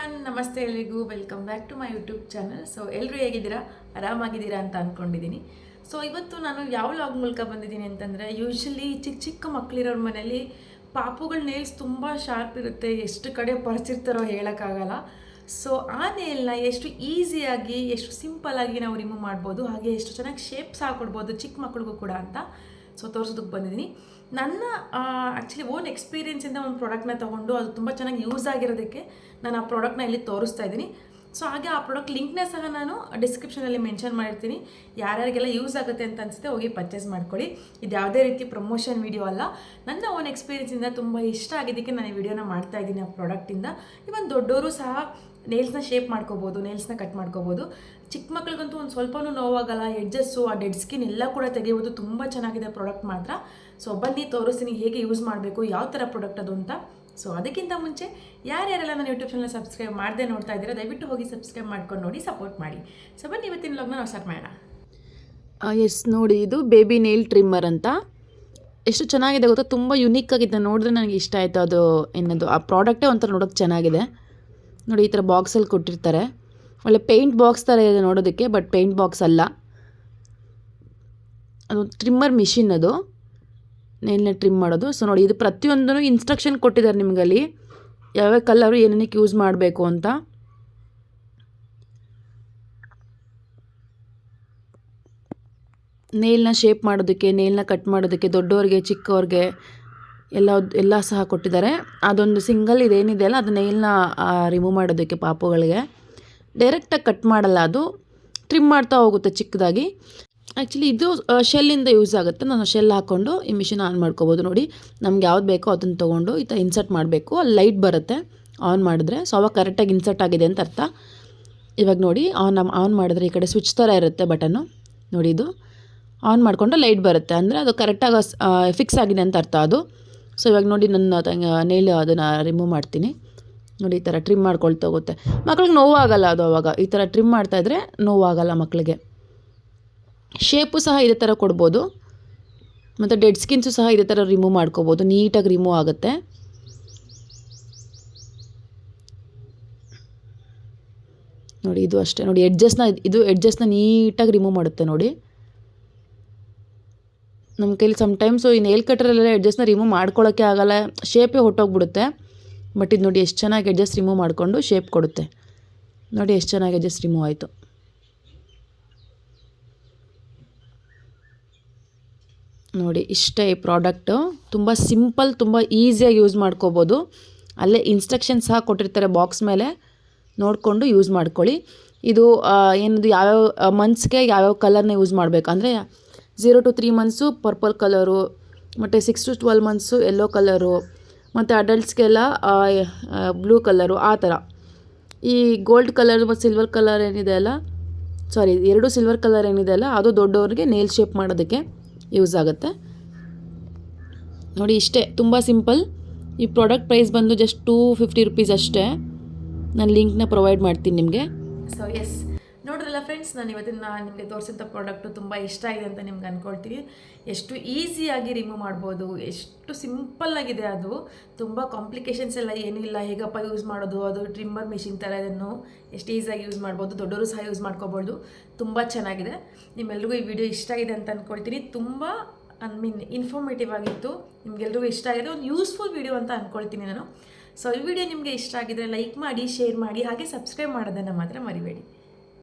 Everyone ನಮಸ್ತೆ ಎಲ್ರಿಗೂ welcome back to my YouTube channel so ಎಲ್ಲರೂ ಹೇಗಿದ್ದೀರಾ? ಆರಾಮಾಗಿದ್ದೀರಾ ಅಂತ ಅಂದ್ಕೊಂಡಿದ್ದೀನಿ ಸೊ ಇವತ್ತು ನಾನು ಯಾವ ಲಾಗ್ ಮೂಲಕ ಬಂದಿದ್ದೀನಿ ಅಂತಂದರೆ ಯೂಶ್ವಲಿ ಚಿಕ್ಕ ಚಿಕ್ಕ ಮಕ್ಕಳಿರೋರ ಮನೇಲಿ ಪಾಪುಗಳ ನೇಲ್ಸ್ ತುಂಬ ಶಾರ್ಪ್ ಇರುತ್ತೆ. ಎಷ್ಟು ಕಡೆ ಪರ್ಚಿರ್ತಾರೋ ಹೇಳೋಕ್ಕಾಗಲ್ಲ. ಸೊ ಆ ನೇಲ್ನ ಎಷ್ಟು ಈಸಿಯಾಗಿ ಎಷ್ಟು ಸಿಂಪಲ್ಲಾಗಿ ನಾವು ರಿಮೂವ್ ಮಾಡ್ಬೋದು. ಹಾಗೆ ಎಷ್ಟು ಚೆನ್ನಾಗಿ ಶೇಪ್ಸ್ ಹಾಕೊಡ್ಬೋದು ಚಿಕ್ಕ ಮಕ್ಳಿಗೂ ಕೂಡ ಅಂತ. ಸೊ ತೋರಿಸೋದಕ್ಕೆ ಬಂದಿದ್ದೀನಿ. ನನ್ನ ಆ್ಯಕ್ಚುಲಿ ಓನ್ ಎಕ್ಸ್ಪೀರಿಯೆನ್ಸಿಂದ ಒಂದು ಪ್ರಾಡಕ್ಟ್ನ ತೊಗೊಂಡು ಅದು ತುಂಬ ಚೆನ್ನಾಗಿ ಯೂಸ್ ಆಗಿರೋದಕ್ಕೆ ನಾನು ಆ ಪ್ರಾಡಕ್ಟ್ನ ಇಲ್ಲಿ ತೋರಿಸ್ತಾ ಇದ್ದೀನಿ. ಸೊ ಹಾಗೆ ಆ ಪ್ರಾಡಕ್ಟ್ ಲಿಂಕ್ನ ಸಹ ನಾನು ಡಿಸ್ಕ್ರಿಪ್ಷನಲ್ಲಿ ಮೆನ್ಷನ್ ಮಾಡಿರ್ತೀನಿ. ಯಾರ್ಯಾರಿಗೆಲ್ಲ ಯೂಸ್ ಆಗುತ್ತೆ ಅಂತ ಅನಿಸುತ್ತೆ ಹೋಗಿ ಪರ್ಚೇಸ್ ಮಾಡ್ಕೊಳ್ಳಿ. ಇದು ಯಾವುದೇ ರೀತಿ ಪ್ರಮೋಷನ್ ವಿಡಿಯೋ ಅಲ್ಲ. ನನ್ನ ಓನ್ ಎಕ್ಸ್ಪೀರಿಯನ್ಸಿಂದ ತುಂಬ ಇಷ್ಟ ಆಗಿದ್ದಕ್ಕೆ ನಾನು ಈ ವಿಡಿಯೋನ ಮಾಡ್ತಾ ಇದ್ದೀನಿ ಆ ಪ್ರಾಡಕ್ಟಿಂದ ಇವನ್ ದೊಡ್ಡವರು ಸಹ ನೇಲ್ಸ್ನ ಶೇಪ್ ಮಾಡ್ಕೋಬೋದು ನೇಲ್ಸ್ನ ಕಟ್ ಮಾಡ್ಕೋಬೋದು. ಚಿಕ್ಕ ಮಕ್ಳಿಗಂತೂ ಒಂದು ಸ್ವಲ್ಪನೂ ನೋವಾಗಲ್ಲ ಎಡ್ಜಸ್ಸು ಆ ಡೆಡ್ ಸ್ಕಿನ್ ಎಲ್ಲ ಕೂಡ ತೆಗೆಯೋದು ತುಂಬ ಚೆನ್ನಾಗಿದೆ ಪ್ರಾಡಕ್ಟ್ ಮಾತ್ರ. ಸೊ ಬನ್ನಿ ತೋರಿಸ್ತೀನಿ ಹೇಗೆ ಯೂಸ್ ಮಾಡಬೇಕು, ಯಾವ ಥರ ಪ್ರಾಡಕ್ಟ್ ಅದು ಅಂತ. ಸೊ ಅದಕ್ಕಿಂತ ಮುಂಚೆ ಯಾರ್ಯಾರೆಲ್ಲ ನನ್ನ ಯೂಟ್ಯೂಬ್ ಚಾನಲ್ ಸಬ್ಸ್ಕ್ರೈಬ್ ಮಾಡದೆ ನೋಡ್ತಾ ಇದ್ದೀರಾ, ದಯವಿಟ್ಟು ಹೋಗಿ ಸಬ್ಸ್ಕ್ರೈಬ್ ಮಾಡ್ಕೊಂಡು ನೋಡಿ ಸಪೋರ್ಟ್ ಮಾಡಿ. ಸೊ ಬನ್ನಿ ಇವತ್ತಿನ ಲಾಗ್ನ ನಾವು ಸ್ಟಾರ್ಟ್ ಮಾಡೋಣ. ಎಸ್ ನೋಡಿ, ಇದು ಬೇಬಿ ನೇಲ್ ಟ್ರಿಮ್ಮರ್ ಅಂತ. ಎಷ್ಟು ಚೆನ್ನಾಗಿದೆ ಗೊತ್ತಾ? ತುಂಬ ಯುನೀಕ್ ಆಗಿದೆ. ನೋಡಿದ್ರೆ ನನಗೆ ಇಷ್ಟ ಆಯಿತು ಅದು ಏನದು ಆ ಪ್ರಾಡಕ್ಟೇ ಒಂಥರ ನೋಡೋಕೆ ಚೆನ್ನಾಗಿದೆ. ನೋಡಿ, ಈ ಥರ ಬಾಕ್ಸಲ್ಲಿ ಕೊಟ್ಟಿರ್ತಾರೆ. ಒಳ್ಳೆ ಪೇಂಟ್ ಬಾಕ್ಸ್ ಥರ ಇದೆ ನೋಡೋದಕ್ಕೆ ಬಟ್ ಪೇಂಟ್ ಬಾಕ್ಸ್ ಅಲ್ಲ. ಅದು ಟ್ರಿಮ್ಮರ್ ಮಿಷಿನ್ ಅದು. ನೇಲ್ನ ಟ್ರಿಮ್ ಮಾಡೋದು. ಸೊ ನೋಡಿ, ಇದು ಪ್ರತಿಯೊಂದೂ ಇನ್ಸ್ಟ್ರಕ್ಷನ್ ಕೊಟ್ಟಿದ್ದಾರೆ ನಿಮಗಲ್ಲಿ. ಯಾವ್ಯಾವ ಕಲ್ಲರು ಏನೇನಕ್ಕೆ ಯೂಸ್ ಮಾಡಬೇಕು ಅಂತ. ನೇಲ್ನ ಶೇಪ್ ಮಾಡೋದಕ್ಕೆ ನೇಲ್ನ ಕಟ್ ಮಾಡೋದಕ್ಕೆ, ದೊಡ್ಡವ್ರಿಗೆ, ಚಿಕ್ಕವ್ರಿಗೆ ಎಲ್ಲ ಎಲ್ಲ ಸಹ ಕೊಟ್ಟಿದ್ದಾರೆ. ಅದೊಂದು ಸಿಂಗಲ್ ಇದೇನಿದೆ ಅಲ್ಲ, ಅದು ನೇಲ್ನ ರಿಮೂವ್ ಮಾಡೋದಕ್ಕೆ ಪಾಪುಗಳಿಗೆ. ಡೈರೆಕ್ಟಾಗಿ ಕಟ್ ಮಾಡಲ್ಲ ಅದು. ಟ್ರಿಮ್ ಮಾಡ್ತಾ ಹೋಗುತ್ತೆ ಚಿಕ್ಕದಾಗಿ. ಆ್ಯಕ್ಚುಲಿ ಇದು ಶೆಲ್ಲಿಂದ ಯೂಸ್ ಆಗುತ್ತೆ. ನಾನು ಶೆಲ್ ಹಾಕ್ಕೊಂಡು ಈ ಮಿಷಿನ್ ಆನ್ ಮಾಡ್ಕೋಬೋದು. ನೋಡಿ, ನಮ್ಗೆ ಯಾವ್ದು ಬೇಕೋ ಅದನ್ನು ತೊಗೊಂಡು ಈ ಥರ ಇನ್ಸರ್ಟ್ ಮಾಡಬೇಕು. ಅಲ್ಲಿ ಲೈಟ್ ಬರುತ್ತೆ ಆನ್ ಮಾಡಿದ್ರೆ. ಸೊ ಅವಾಗ ಕರೆಕ್ಟಾಗಿ ಇನ್ಸರ್ಟ್ ಆಗಿದೆ ಅಂತ ಅರ್ಥ. ಇವಾಗ ನೋಡಿ ಆನ್ ಆನ್ ಮಾಡಿದ್ರೆ ಈ ಕಡೆ ಸ್ವಿಚ್ ಥರ ಇರುತ್ತೆ ಬಟನ್ನು ನೋಡಿ ಇದು. ಆನ್ ಮಾಡಿಕೊಂಡು ಲೈಟ್ ಬರುತ್ತೆ. ಅಂದರೆ ಅದು ಕರೆಕ್ಟಾಗಿ ಫಿಕ್ಸ್ ಆಗಿದೆ ಅಂತ ಅರ್ಥ ಅದು. ಸೊ ಇವಾಗ ನೋಡಿ, ನನ್ನ ತಂಗ ನೇಲ್ ಅದನ್ನು ರಿಮೂವ್ ಮಾಡ್ತೀನಿ. ನೋಡಿ, ಈ ಥರ ಟ್ರಿಮ್ ಮಾಡ್ಕೊಳ್ತಾ ಹೋಗುತ್ತೆ. ಮಕ್ಳಿಗೆ ನೋವಾಗಲ್ಲ ಅದು ಅವಾಗ. ಈ ಥರ ಟ್ರಿಮ್ ಮಾಡ್ತಾಯಿದ್ರೆ ನೋವಾಗಲ್ಲ ಮಕ್ಕಳಿಗೆ ಶೇಪು ಸಹ ಇದೇ ಥರ ಕೊಡ್ಬೋದು. ಮತ್ತು ಡೆಡ್ ಸ್ಕಿನ್ಸು ಸಹ ಇದೇ ಥರ ರಿಮೂವ್ ಮಾಡ್ಕೋಬೋದು. ನೀಟಾಗಿ ರಿಮೂವ್ ಆಗುತ್ತೆ. ನೋಡಿ, ಇದು ಅಷ್ಟೇ. ನೋಡಿ ಎಡ್ಜಸ್ನ ಇದು ಎಡ್ಜಸ್ನ ನೀಟಾಗಿ ರಿಮೂವ್ ಮಾಡುತ್ತೆ ನೋಡಿ. ನಮ್ಮ ಕೈಲಿ ಸಮ್ಟೈಮ್ಸು ಈ ನೇಲ್ ಕಟ್ಟರಲ್ಲೆಲ್ಲ ಎಡ್ಜಸ್ಟ್ನ ರಿಮೂವ್ ಮಾಡ್ಕೊಳ್ಳೋಕ್ಕೆ ಆಗಲ್ಲ. ಶೇಪೇ ಹೊಟ್ಟೋಗ್ಬಿಡುತ್ತೆ ಬಟ್ ಇದು ನೋಡಿ, ಎಷ್ಟು ಚೆನ್ನಾಗಿ ಎಡ್ಜಸ್ಟ್ ರಿಮೂವ್ ಮಾಡಿಕೊಂಡು ಶೇಪ್ ಕೊಡುತ್ತೆ. ನೋಡಿ, ಎಷ್ಟು ಚೆನ್ನಾಗಿ ಎಡ್ಜಸ್ಟ್ ರಿಮೂವ್ ಆಯಿತು ನೋಡಿ ಇಷ್ಟೇ ಈ ಪ್ರಾಡಕ್ಟು. ತುಂಬ ಸಿಂಪಲ್, ತುಂಬ ಈಸಿಯಾಗಿ ಯೂಸ್ ಮಾಡ್ಕೋಬೋದು. ಅಲ್ಲೇ ಇನ್ಸ್ಟ್ರಕ್ಷನ್ಸ್ ಸಹ ಕೊಟ್ಟಿರ್ತಾರೆ ಬಾಕ್ಸ್ ಮೇಲೆ. ನೋಡಿಕೊಂಡು ಯೂಸ್ ಮಾಡ್ಕೊಳ್ಳಿ. ಇದು ಏನದು ಯಾವ್ಯಾವ ಮಂತ್ಸ್ಗೆ ಯಾವ್ಯಾವ ಕಲರ್ನ ಯೂಸ್ ಮಾಡಬೇಕು? ಅಂದರೆ zero to three months purple colour ಮತ್ತು six to twelve months yellow colour ಮತ್ತು ಅಡಲ್ಟ್ಸ್ಗೆಲ್ಲ ಬ್ಲೂ ಕಲರು ಆ ಥರ. ಈ ಗೋಲ್ಡ್ ಕಲರ್ ಮತ್ತು ಸಿಲ್ವರ್ ಕಲರ್ ಏನಿದೆ ಅಲ್ಲ? ಸಾರಿ ಎರಡು ಸಿಲ್ವರ್ ಕಲರ್ ಏನಿದೆ ಅಲ್ಲ? ಅದು ದೊಡ್ಡವ್ರಿಗೆ ನೇಲ್ ಶೇಪ್ ಮಾಡೋದಕ್ಕೆ ಯೂಸ್ ಆಗುತ್ತೆ. ನೋಡಿ ಇಷ್ಟೇ, ತುಂಬ ಸಿಂಪಲ್. ಈ ಪ್ರಾಡಕ್ಟ್ ಪ್ರೈಸ್ ಬಂದು ಜಸ್ಟ್ ಟೂ ಫಿಫ್ಟಿ ರುಪೀಸ್ ಅಷ್ಟೇ. ನಾನು ಲಿಂಕ್ನ ಪ್ರೊವೈಡ್ ಮಾಡ್ತೀನಿ ನಿಮಗೆ. ಸೊ ಎಸ್ ನೋಡ್ರಲ್ಲ ಫ್ರೆಂಡ್ಸ್ ನಾನು ಇವತ್ತಿನ ನಿಮಗೆ ತೋರಿಸಿದಂಥ ಪ್ರಾಡಕ್ಟು ತುಂಬ ಇಷ್ಟ ಆಗಿದೆ ಅಂತ ನಿಮ್ಗೆ ಅಂದ್ಕೊಳ್ತೀನಿ ಎಷ್ಟು ಈಸಿಯಾಗಿ ರಿಮೂವ್ ಮಾಡ್ಬೋದು, ಎಷ್ಟು ಸಿಂಪಲ್ ಆಗಿದೆ ಅದು. ತುಂಬ ಕಾಂಪ್ಲಿಕೇಶನ್ಸ್ ಎಲ್ಲ ಏನೂ ಇಲ್ಲ ಹೇಗಪ್ಪ ಯೂಸ್ ಮಾಡೋದು, ಅದು ಟ್ರಿಮ್ಮರ್ ಮಿಷಿನ್ ಥರ ಇದನ್ನು ಎಷ್ಟು ಈಸಿಯಾಗಿ ಯೂಸ್ ಮಾಡ್ಬೋದು ದೊಡ್ಡವರು ಸಹ ಯೂಸ್ ಮಾಡ್ಕೋಬೋದು. ತುಂಬ ಚೆನ್ನಾಗಿದೆ. ನಿಮ್ಮೆಲ್ರಿಗೂ ಈ ವಿಡಿಯೋ ಇಷ್ಟ ಆಗಿದೆ ಅಂತ ಅಂದ್ಕೊಳ್ತೀನಿ ತುಂಬ ಐ ಮೀನ್ ಇನ್ಫಾರ್ಮೇಟಿವ್ ಆಗಿತ್ತು. ನಿಮಗೆಲ್ಲರಿಗೂ ಇಷ್ಟ ಆಗಿದೆ ಒಂದು ಯೂಸ್ಫುಲ್ ವಿಡಿಯೋ ಅಂತ ಅಂದ್ಕೊಳ್ತೀನಿ ನಾನು. ಸೊ ಈ ವಿಡಿಯೋ ನಿಮಗೆ ಇಷ್ಟ ಆಗಿದ್ರೆ ಲೈಕ್ ಮಾಡಿ ಶೇರ್ ಮಾಡಿ, ಹಾಗೆ ಸಬ್ಸ್ಕ್ರೈಬ್ ಮಾಡೋದನ್ನು ಮಾತ್ರ ಮರಿಬೇಡಿ.